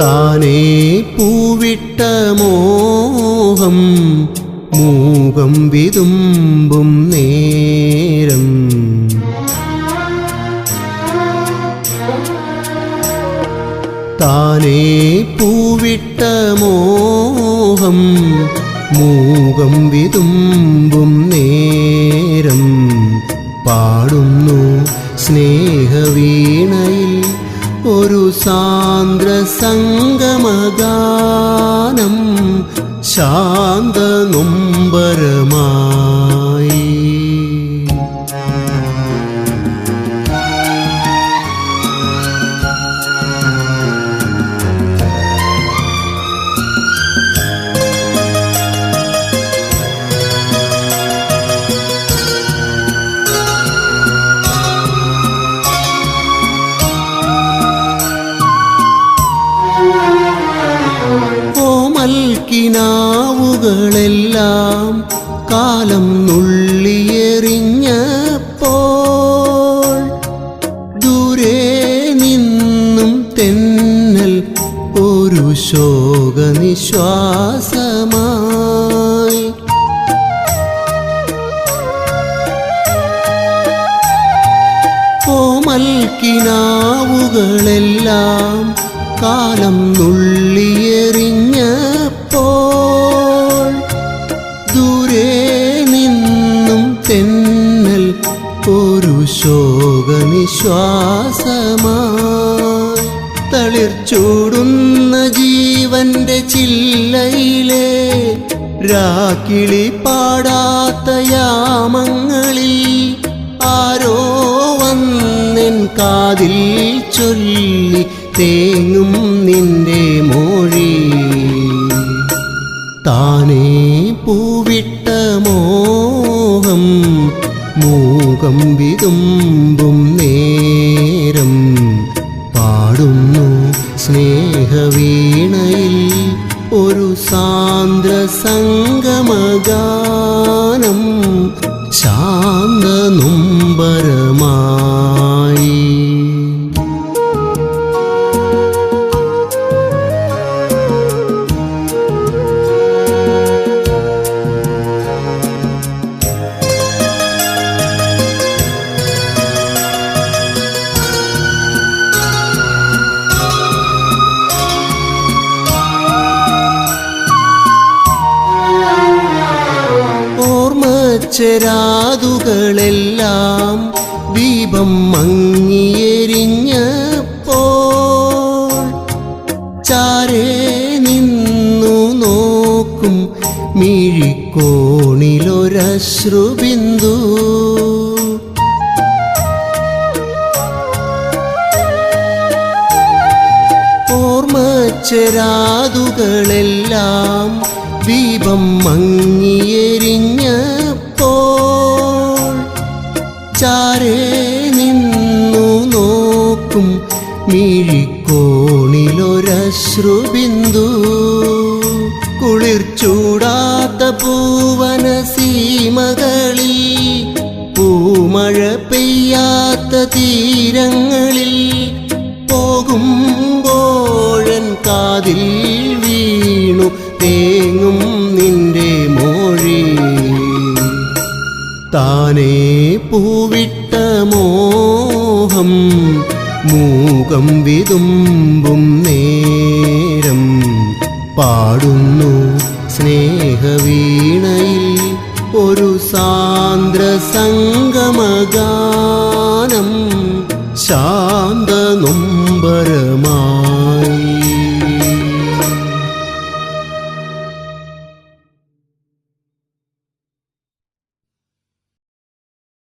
താനേ പൂവിട്ട മോഹം മൂകം വിതുമ്പും നേരം. താനേ പൂവിട്ട മോഹം മൂകം വിതുമ്പും നേരം. പാടുന്നു സ്നേഹവീണയിൽ ഒരു സാന്ദ്ര സംഗമഗാനം ശാന്ത കോമൽക്കിനാവുകളെല്ലാം കാലം നുള്ളിയെറിഞ്ഞപ്പോൾ ദൂരെ നിന്നും തെന്നൽ ഒരു ശോകനിശ്വാസമായി. കോമൽക്കിനാവുകളെല്ലാം കാലം നുള്ളിയെറിഞ്ഞപ്പോൾ തെന്നൽ ഒരു ശോകനിശ്വാസമായി തളിർച്ചൂടുന്ന ജീവന്റെ ചില്ലയിലെ രാക്കിളി പാടാത്ത യാമങ്ങളിൽ ആരോ വന്നെൻ കാതിൽ ചൊല്ലി തേങ്ങും നിന്റെ മോഴി. താനേ പൂവിട്ട മോഹം മൂകം വിതുമ്പും നേരം പാടുന്നു സ്നേഹവീണയിൽ ഒരു സാന്ദ്ര സംഗമഗാനം ശാന്ത ഓർമ്മച്ചെരാതുകളെല്ലാം ദീപം മങ്ങിയെരിഞ്ഞപ്പോൾ ചാരേ നിന്നു നോക്കും മിഴിക്കോണിലൊരശ്രുബിന്ദു. ഓർമ്മച്ചെരാതുകളെല്ലാം ദീപം മങ്ങിയെരിഞ്ഞപ്പോൾ ചാരേ നിന്നു നോക്കും മിഴിക്കോണിലൊരശ്രുബിന്ദു. കുളിർ ചൂടാത്ത പൂവന സീമകളിൽ പൂമഴ പെയ്യാത്ത തീരങ്ങളിൽ പോകുമ്പോഴൻ കാതിൽ വീണു തേങ്ങും താനേ പൂവിട്ട മോഹം മൂകം വിതുമ്പും നേരം പാടുന്നു സ്നേഹവീണയിൽ ഒരു സാന്ദ്ര സംഗമഗാനം ശാന്ത നൊമ്പരമായി